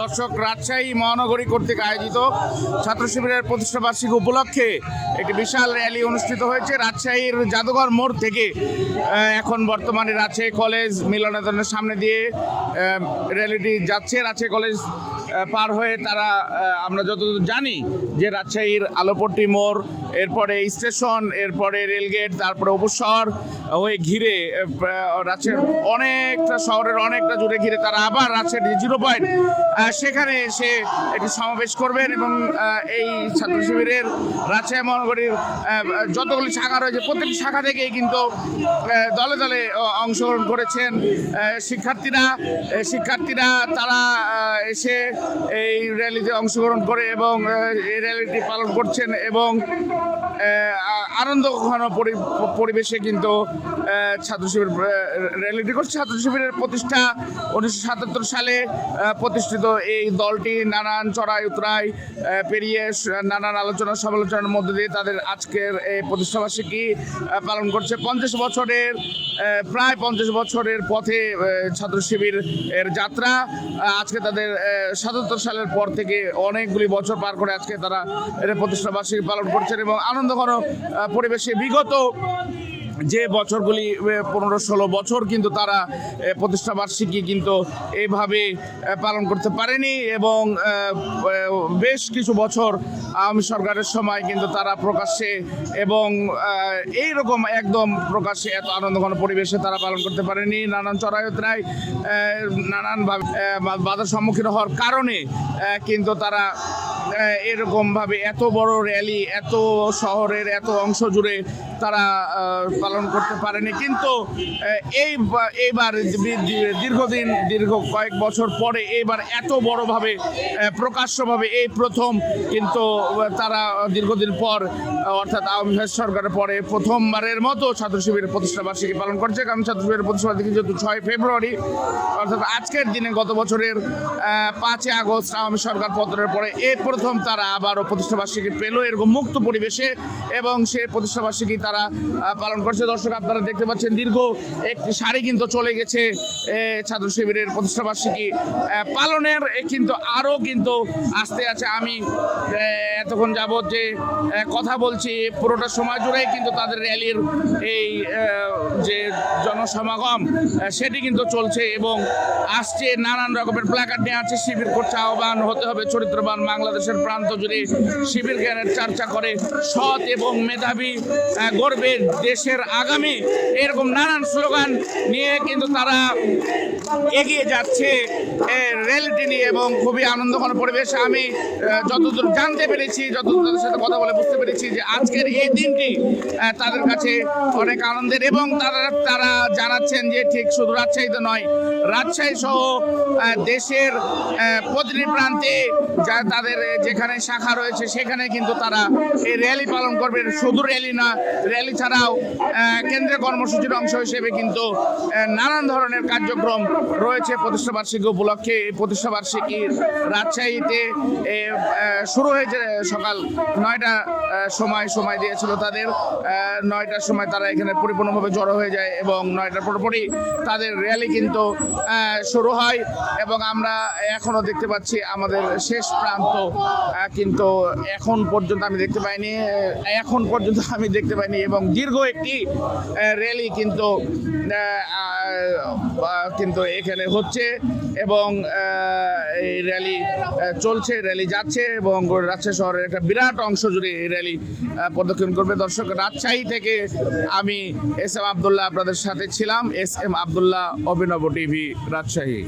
দর্শক, রাজশাহী মহানগরী কর্তৃক আয়োজিত ছাত্র শিবিরের প্রতিষ্ঠা বার্ষিকী উপলক্ষে একটি বিশাল র্যালি অনুষ্ঠিত হয়েছে। রাজশাহীর জাদুঘর মোড় থেকে এখন বর্তমানে রাজশাহী কলেজ মিলনায়তনের সামনে দিয়ে র্যালিটি যাচ্ছে। রাজশাহী কলেজ পার হয়ে তারা আমরা যতদূর জানি যে রাজশাহীর আলোপট্টি মোড়, এরপরে স্টেশন, এরপরে রেলগেট, তারপরে উপশহর হয়ে ঘিরে রাজশাহীর অনেকটা শহরের অনেকটা জুড়ে ঘিরে তারা আবার রাজশাহীর জিরো পয়েন্ট সেখানে এসে একটি সমাবেশ করবেন এবং এই ছাত্র শিবিরের রাজশাহী মহানগরীর যতগুলি শাখা রয়েছে, প্রত্যেকটি শাখা থেকেই কিন্তু দলে দলে অংশগ্রহণ করেছেন শিক্ষার্থীরা শিক্ষার্থীরা তারা এসে এই র্যালিতে অংশগ্রহণ করে এবং এই র্যালিটি পালন করছেন এবং আনন্দ ঘন পরি- পরিবেশে কিন্তু ছাত্র শিবির আহ, র্যালিটি করছে ছাত্র শিবিরের প্রতিষ্ঠা উনিশশো সাতাত্তর সালে প্রতিষ্ঠিত এই দলটি নানান চড়াই উতরাই পেরিয়ে নানান আলোচনা সমালোচনার মধ্যে দিয়ে তাদের আজকের এই প্রতিষ্ঠাবার্ষিকী পালন করছে। পঞ্চাশ বছরের প্রায় পঞ্চাশ বছরের পথে ছাত্র শিবির এর যাত্রা। আজকে তাদের সাতাত্তর সালের পর থেকে অনেকগুলি বছর পার করে আজকে তারা এর প্রতিষ্ঠাবার্ষিকী পালন করছেন এবং আনন্দঘন পরিবেশে বিগত যে বছরগুলি পনেরো, ষোলো বছর কিন্তু তারা প্রতিষ্ঠা বার্ষিকী কিন্তু এইভাবে পালন করতে পারেনি এবং বেশ কিছু বছর, আওয়ামী সরকারের সময় কিন্তু তারা প্রকাশ্যে এবং এই রকম একদম প্রকাশ্যে এত আনন্দঘন পরিবেশে তারা পালন করতে পারেনি। নানান চড়াইতরাই নানানভাবে বাধার সম্মুখীন হওয়ার কারণে কিন্তু তারা এরকমভাবে এত বড় র্যালি, এত শহরের এত অংশ জুড়ে তারা পালন করতে পারেনি। কিন্তু এই এইবার দীর্ঘদিন, দীর্ঘ কয়েক বছর পরে এইবার এত বড়ভাবে প্রকাশ্যভাবে এই প্রথম কিন্তু তারা দীর্ঘদিন পর অর্থাৎ আওয়ামী সরকারের পরে প্রথমবারের মতো ছাত্র শিবিরের প্রতিষ্ঠা বার্ষিকী পালন করছে। কারণ ছাত্র শিবিরের প্রতিষ্ঠা বার্ষিকী যেহেতু ছয় ফেব্রুয়ারি, অর্থাৎ আজকের দিনে গত বছরের পাঁচই আগস্ট আওয়ামী সরকার পতনের পরে এই প্রথম তারা আবারও প্রতিষ্ঠাবার্ষিকী পেল। এরকম মুক্ত পরিবেশে এবং সে প্রতিষ্ঠাবার্ষিকী তারা পালন করছে। দর্শক, আপনারা দেখতে পাচ্ছেন দীর্ঘ একটি সারি কিন্তু চলে গেছে ছাত্র শিবিরের প্রতিষ্ঠাবার্ষিকী পালনের কিন্তু আরও কিন্তু আসতে আছে। আমি এতক্ষণ যাবৎ যে কথা বলছি, পুরোটা সময় জুড়েই কিন্তু তাদের র্যালির এই যে জনসমাগম সেটি কিন্তু চলছে এবং আসছে নানান রকমের প্ল্যাকার্ড নিয়ে আছে। শিবির করছে আহ্বান হতে হবে। চরিত্রবান বাংলাদেশের প্রান্ত জুড়ে শিবির জ্ঞানের চর্চা করে সৎ এবং মেধাবী আহ, গর্বের দেশের আগামী এরকম নানান স্লোগান নিয়ে কিন্তু তারা এগিয়ে যাচ্ছে র্যালিটি নিয়ে এবং খুবই আনন্দঘন পরিবেশ। আমি যতদূর জানতে পেরেছি যতদূর তাদের সাথে কথা বলে বুঝতে পেরেছি যে আজকের এই দিনটি তাদের কাছে অনেক আনন্দের এবং তারা তারা জানাচ্ছেন যে ঠিক শুধু রাজশাহীতে নয় রাজশাহী সহ দেশের প্রতিটি প্রান্তে যা তাদের যেখানে শাখা রয়েছে সেখানে কিন্তু তারা এই র্যালি পালন করবে। শুধু র্যালি না র্যালি ছাড়াও কেন্দ্রীয় কর্মসূচির অংশ হিসেবে কিন্তু নানান ধরনের কার্যক্রম রয়েছে প্রতিষ্ঠা বার্ষিকী উপলক্ষে। এই প্রতিষ্ঠা বার্ষিকী রাজশাহীতে শুরু হয়েছে সকাল নয়টা সময় সময় দিয়েছিল তাদের। নয়টার সময় তারা এখানে পরিপূর্ণভাবে জড়ো হয়ে যায় এবং নয়টার পরপরই তাদের র্যালি কিন্তু শুরু হয় এবং আমরা এখনও দেখতে পাচ্ছি আমাদের শেষ প্রান্ত কিন্তু এখন পর্যন্ত আমি দেখতে পাইনি এখন পর্যন্ত আমি দেখতে পাইনি। এবং দীর্ঘ একটি র্যালি কিন্তু কিন্তু এখানে হচ্ছে এবং এই র্যালি চলছে র্যালি যাচ্ছে এবং রাজশাহী শহরের একটা বিরাট অংশ জুড়ে এই র্যালি প্রদক্ষিণ করবে। দর্শক, রাজশাহী থেকে আমি এস এম আবদুল্লাহ আপনাদের সাথে ছিলাম। এস এম আবদুল্লাহ, অভিনব টিভি, রাজশাহী।